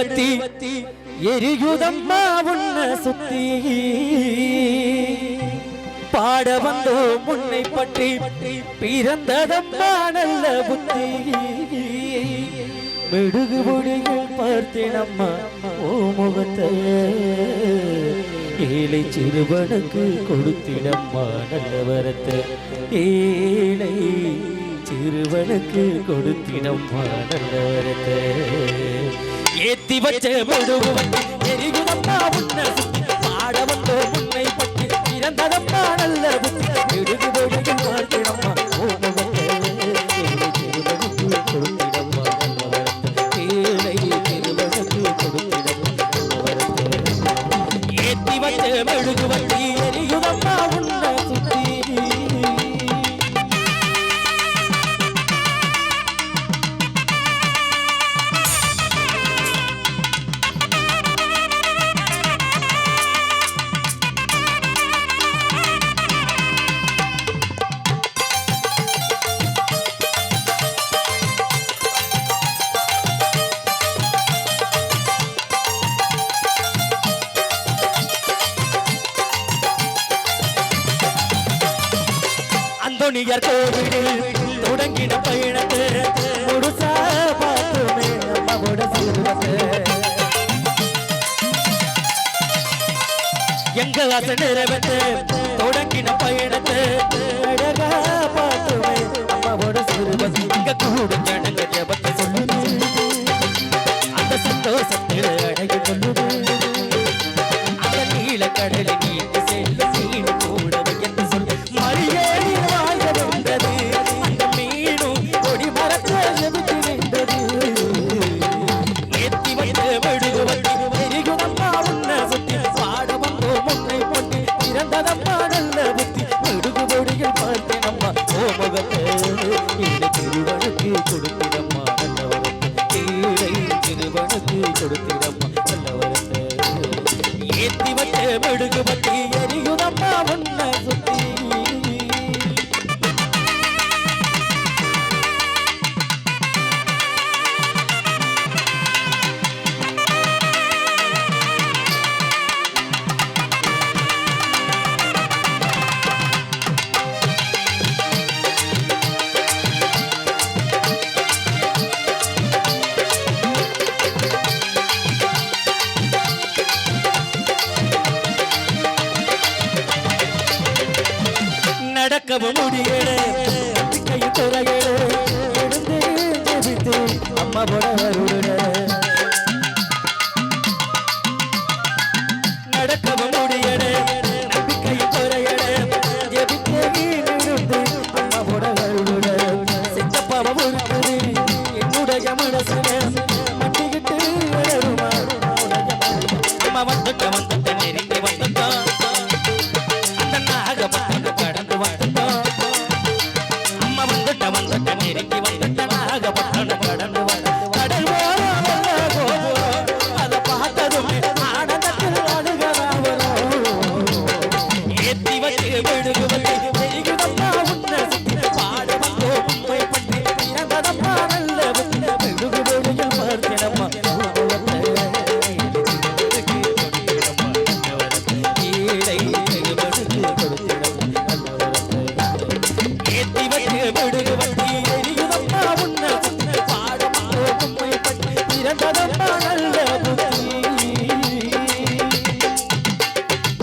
மெழுகுவத்தி எரியுதம்மா உன்ன சுத்தி. பாட வந்தோம் உன்னை பற்றி பிறந்ததம்மா நல்ல புத்தி. மெழுகு ஒளியில் பார்த்தேனம்மா ஓ முகத்தை ஏழை சிறுவனுக்கு கொடுத்திடம்மா நல்ல வரத்தை. ஏழை சிறுவனுக்கு கொடுத்திடம்மா நல்ல வரத்தை. ஏத்தி வச்ச மெழுகுவன் எரிகுதம்மா உன்னை சுத்தி பாட வந்தோம் உன்னை பற்றி பிறந்ததம்மா நல்ல புத்தி மெழுகு பொடிகள் ஏத்தி வச்ச மெழுகு வட்டி அந்தோனியார் கோவிலில் தொடங்கின பயணத்தை முழுசா பார்த்துமே அம்மாவோட சிறுவத்தை. எங்க ஆசை நிறைவேற்ற தொடங்கின பயணத்தை அழகா பார்த்துமே இங்க கூட ஜனங்க ஜபத்தை சொல்லுது. அந்த சந்தோஷத்தில் அழகு சொல்லுது அந்த நீல கடலில் நீண்டு செல்லும் திருவனுக்கு நல்ல வரத்தை ஏத்தி வச்ச மெழுகு பற்றி எரியுதம்மா உன்னை. நடக்கவும் முடியல. கை துறையல எழுந்து ஜெபித்து அம்மாவோட அருளுட நடக்கவும் முடியல. நம்பிக்கை குறையல ஜெபித்து நின்று அம்மாவோட அருளுட சித்தப்பாவும் இருக்குது என்னுடைய மனசுல மட்டிக்கிட்டு வளருமா அம்மா வந்துட்ட அம்மா வந்துட்ட நெருங்கி வந்த